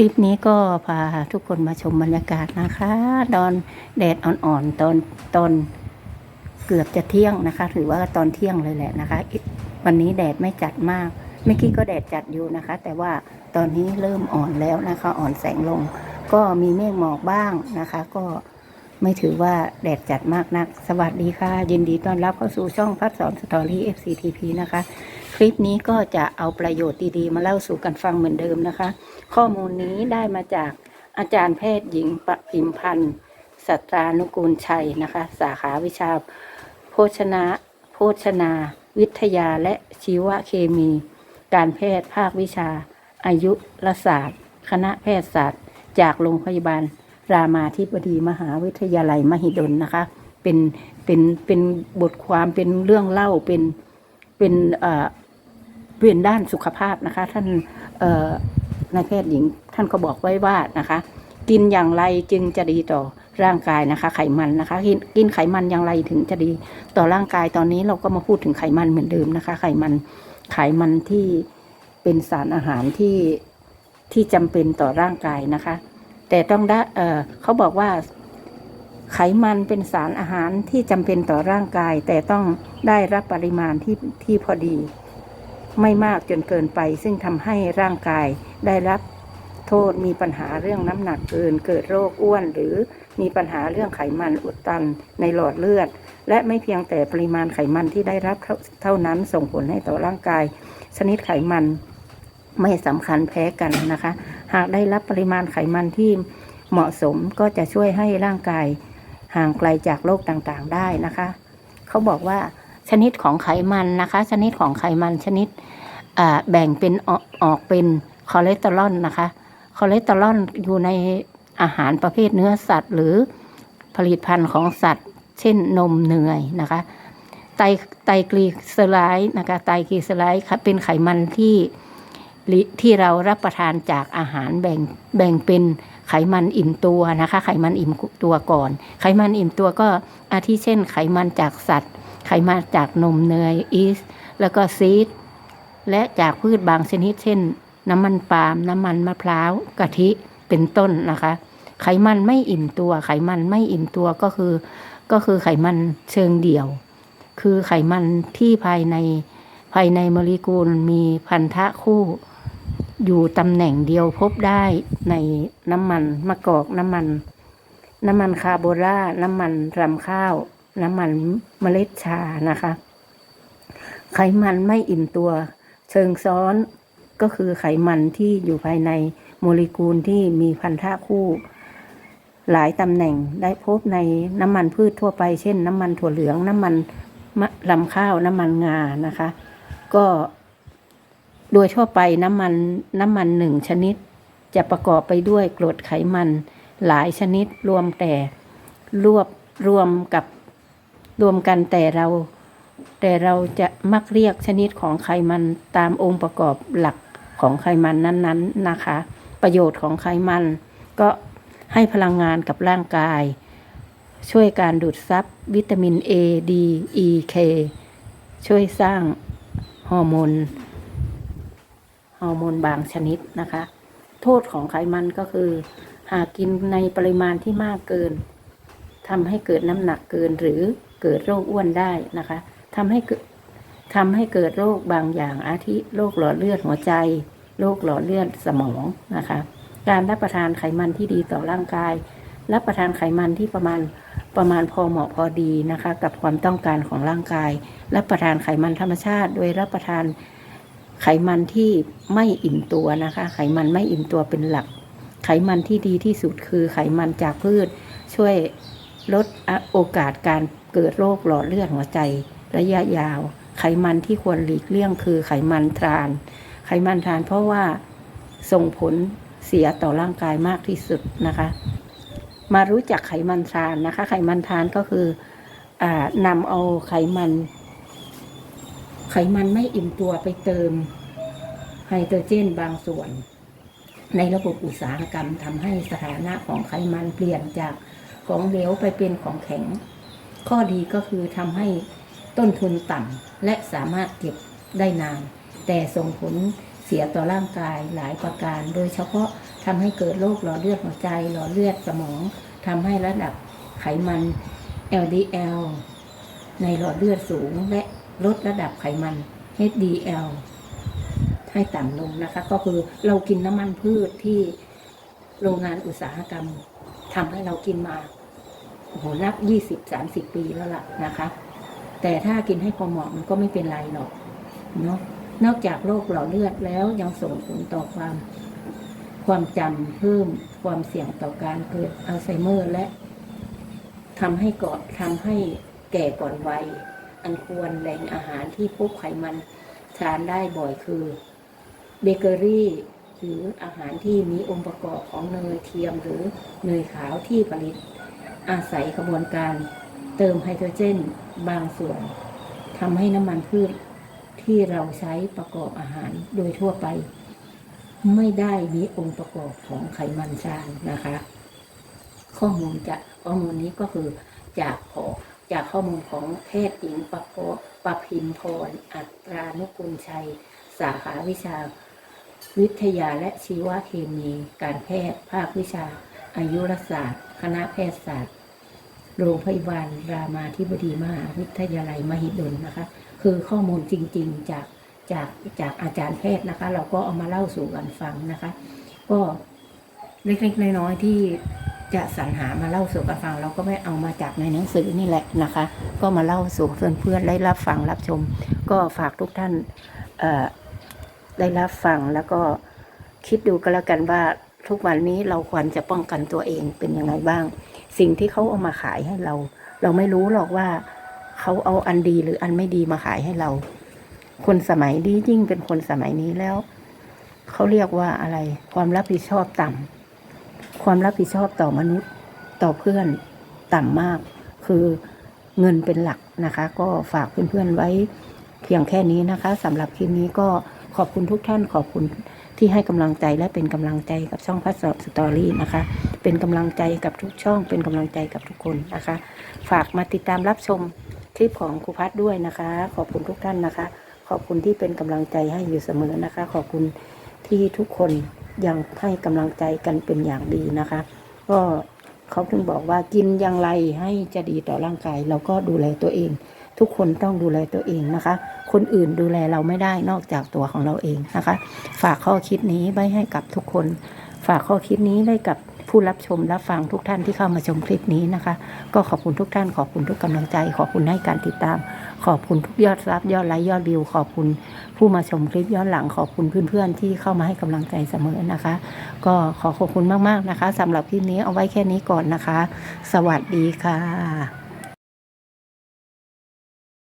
ลิปนี้ก็พาทุกคนมาชมบรรยากาศนะคะตอนแดดอ่อนๆตอนตอนเกือบจะเที่ยงนะคะ ถือว่าตอนเที่ยงเลยแหละนะคะ วันนี้แดดไม่จัดมากเมื่อกี้ก็แดดจัดอยู่นะคะ แต่ว่าตอนนี้เริ่มอ่อนแล้วนะคะ อ่อนแสงลง ก็มีเมฆหมอกบ้างนะคะ ก็ไม่ถือว่าแดดจัดมากนัก สวัสดีค่ะ ยินดีต้อนรับเข้าสู่ช่องพัดสอนสตอรี่ FCTP นะคะ คลิปนี้ก็จะเอาประโยชน์ดีๆ มาเล่าสู่กันฟังเหมือนเดิมนะคะ ข้อมูลนี้ได้มาจากอาจารย์แพทย์หญิงประพิมพันธ์สัตรานุกูลชัยนะคะ สาขาวิชา โภชนะโภชนา วิทยาและชีวเคมี การแพทย์ภาควิชา อายุรศาสตร์ คณะแพทยศาสตร์ จากโรงพยาบาล รามาธิบดีมหาวิทยาลัยมหิดลนะคะ เป็นเป็นเป็นบทความเป็นเรื่องเล่าเป็นเป็น เอ่อเป็นด้านสุขภาพนะคะ ท่านนายแพทย์หญิงท่านก็บอกไว้ว่านะคะ กินอย่างไรจึงจะดีต่อร่างกายนะคะ ไขมันนะคะกินกินไขมันอย่างไรถึงจะดีต่อร่างกายตอนนี้เราก็มาพูดถึงไขมันเหมือนเดิมนะคะ ไขมันไขมันที่เป็นสารอาหารที่ที่จำเป็นต่อร่างกายนะคะ แต่ต้องได้เออเขาบอกว่าไขมันเป็นสารอาหารที่จำเป็นต่อร่างกาย แต่ต้องได้รับปริมาณที่ที่พอดี ไม่มากจนเกินไป ซึ่งทำให้ร่างกายได้รับโทษมีปัญหาเรื่องน้ำหนักเกิน เกิดโรคอ้วน หรือมีปัญหาเรื่องไขมันอุดตันในหลอดเลือด และไม่เพียงแต่ปริมาณไขมันที่ได้รับเท่านั้นส่งผลให้ต่อร่างกาย ชนิดไขมันไม่สำคัญแพ้กันนะคะ หากได้รับปริมาณไขมันที่เหมาะสมก็จะช่วยให้ร่างกายห่างไกลจากโรคต่างๆได้นะคะ เขาบอกว่า ชนิดของไขมันนะคะ ชนิดของไขมันชนิดแบ่งเป็นออกออกเป็นคอเลสเตอรอลนะคะ คอเลสเตอรอลอยู่ในอาหารประเภทเนื้อสัตว์ หรือผลิตภัณฑ์ของสัตว์ เช่นนมเนยนะคะ ไตไตรกลีเซอไรด์นะคะ ไตรกลีเซอไรด์เป็นไขมันที่ที่เรารับประทานจากอาหารแบ่งแบ่งเป็นไขมันอิ่มตัวนะคะ ไขมันอิ่มตัวก่อน ไขมันอิ่มตัวก็อาทิเช่น ไขมันจากสัตว์ ไขมันจากนมเนยอีสแล้วก็ซีด และจากพืชบางชนิดเช่น น้ำมันปาล์มน้ำมันมะพร้าวกะทิเป็นต้นนะคะ ไขมันไม่อิ่มตัว ไขมันไม่อิ่มตัวก็คือ ก็คือไขมันเชิงเดี่ยว คือไขมันที่ภายในภายในโมเลกุลมีพันธะคู่อยู่ตำแหน่งเดียวพบได้ในน้ำมันมะกอกน้ำมัน น้ำมันคาร์โบราน้ำมันรำข้าว น้ำมันเมล็ดชานะคะ ไขมันไม่อิ่มตัว เชิงซ้อนก็คือไขมันที่อยู่ภายในโมเลกุลที่มีพันธะคู่ หลายตำแหน่งได้พบในน้ำมันพืชทั่วไป เช่น น้ำมันถั่วเหลืองน้ำมันลำข้าวน้ำมันงานะคะ ก็โดยทั่วไปน้ำมันน้ำมันหนึ่งชนิด จะประกอบไปด้วยกรดไขมันหลายชนิดรวมแต่รวบรวมกับ รวมกันแต่เรา แต่เราจะมักเรียกชนิดของไขมันตามองค์ประกอบหลักของไขมันนั้นๆนะคะ ประโยชน์ของไขมัน ก็ให้พลังงานกับร่างกาย ช่วยการดูดซับวิตามิน A D E K ช่วยสร้างฮอร์โมนฮอร์โมนบางชนิดนะคะ โทษของไขมันก็คือ หากกินในปริมาณที่มากเกินทำให้เกิดน้ำหนักเกินหรือ เกิดโรคอ้วนได้นะคะทำให้เกิดทำให้เกิดโรคบางอย่างอาทิโรคหลอดเลือดหัวใจ โรคหลอดเลือดสมองนะคะ การรับประทานไขมันที่ดีต่อร่างกาย รับประทานไขมันที่ประมาณประมาณพอเหมาะพอดีนะคะ กับความต้องการของร่างกาย รับประทานไขมันธรรมชาติ โดยรับประทานไขมันที่ไม่อิ่มตัวนะคะ ไขมันไม่อิ่มตัวเป็นหลัก ไขมันที่ดีที่สุดคือไขมันจากพืช ช่วยลดโอกาสการ เกิดโรคหลอดเลือดหัวใจ ระยะยาว ไขมันที่ควรหลีกเลี่ยงคือไขมันทราน ไขมันทรานเพราะว่าส่งผลเสียต่อร่างกายมากที่สุดนะคะ มารู้จักไขมันทรานนะคะ ไขมันทรานก็คืออนำเอาไขมัน ไขมันไม่อิ่มตัวไปเติมไฮโดรเจนบางส่วน ในระบบอุตสาหกรรมทำให้สถานะของไขมันเปลี่ยนจากของเหลวไปเป็นของแข็ง ข้อดีก็คือทำให้ต้นทุนต่ำและสามารถเก็บได้นาน แต่ส่งผลเสียต่อร่างกายหลายประการ โดยเฉพาะทำให้เกิดโรคหลอดเลือดหัวใจหลอดเลือดสมองทำให้ระดับไขมัน LDL ในหลอดเลือดสูงและลดระดับไขมัน HDL ให้ต่ำลงนะคะ ก็คือเรากินน้ำมันพืชที่โรงงานอุตสาหกรรมทำให้เรากินมา โอ้โหนับยี่สิบสามสิบปีแล้วล่ะนะคะ แต่ถ้ากินให้พอเหมาะมันก็ไม่เป็นไรหรอกเนาะนอกจากโรคหลอดเลือดแล้วยังส่งผลต่อความความจำเพิ่มความเสี่ยงต่อการเกิดอัลไซเมอร์และทำให้ก่อนทำให้แก่ก่อนวัย อันควรแหล่งอาหารที่พบไขมันทานได้บ่อยคือเบเกอรี่หรืออาหารที่มีองค์ประกอบของเนยเทียมหรือเนยขาวที่ผลิต อาศัยกระบวนการเติมไฮโดรเจนบางส่วนทำให้น้ำมันพืชที่เราใช้ประกอบอาหารโดยทั่วไป ไม่ได้มีองค์ประกอบของไขมันทรานนะคะ ข้อมูลจากข้อมูลนี้ก็คือจากขอจากข้อมูลของแพทย์หญิงประโกปะพิมพรอัตรานุกุลชัย สาขาวิชา วิทยาและชีวเคมี การแพทย์ภาควิชา อายุรศาสตร์ คณะแพทยศาสตร์ โรงพยาบาลรามาธิบดีมหาวิทยาลัยมหิดลนะคะ คือข้อมูลจริง ๆ จากจากจากอาจารย์แพทย์นะคะ เราก็เอามาเล่าสู่กันฟังนะคะ ก็เล็กๆน้อยๆที่จะสรรหามาเล่าสู่กันฟัง เราก็ไม่เอามาจากในหนังสือนี่แหละนะคะ ก็มาเล่าสู่เพื่อนๆได้รับฟังรับชม ก็ฝากทุกท่านได้รับฟังแล้วก็คิดดูก็แล้วกันว่าทุกวันนี้เราควรจะป้องกันตัวเองเป็นยังไงบ้าง สิ่งที่เขาเอามาขายให้เรา เราไม่รู้หรอกว่าเขาเอาอันดีหรืออันไม่ดีมาขายให้เรา คนสมัยนี้ยิ่งเป็นคนสมัยนี้แล้วเขาเรียกว่าอะไร ความรับผิดชอบต่ำความรับผิดชอบต่อมนุษย์ต่อเพื่อนต่ำมาก คือเงินเป็นหลักนะคะ ก็ฝากเพื่อนๆไว้เพียงแค่นี้นะคะสำหรับคลิปนี้ก็ขอบคุณทุกท่านขอบคุณ ที่ให้กำลังใจและเป็นกำลังใจกับช่องพัสสตอรี่นะคะ เป็นกำลังใจกับทุกช่อง เป็นกำลังใจกับทุกคนนะคะ ฝากมาติดตามรับชมคลิปของครูพัฒด้วยนะคะ ขอบคุณทุกท่านนะคะ ขอบคุณที่เป็นกำลังใจให้อยู่เสมอนะคะ ขอบคุณที่ทุกคนยังให้กำลังใจกันเป็นอย่างดีนะคะ ก็เขาถึงบอกว่ากินอย่างไรให้จะดีต่อร่างกาย เราก็ดูแลตัวเอง ทุกคนต้องดูแลตัวเองนะคะ คนอื่นดูแลเราไม่ได้นอกจากตัวของเราเองนะคะ ฝากข้อคิดนี้ไว้ให้กับทุกคน ฝากข้อคิดนี้ไว้กับผู้รับชมรับฟังทุกท่านที่เข้ามาชมคลิปนี้นะคะ ก็ขอบคุณทุกท่านขอบคุณทุกกำลังใจ ขอบคุณให้การติดตาม ขอบคุณทุกยอดซับยอดไลค์ยอดวิว ขอบคุณผู้มาชมคลิปย้อนหลังขอบคุณเพื่อนๆที่เข้ามาให้กำลังใจเสมอนะคะ ก็ขอขอบคุณมากๆนะคะสำหรับคลิปนี้เอาไว้แค่นี้ก่อนนะคะ สวัสดีค่ะ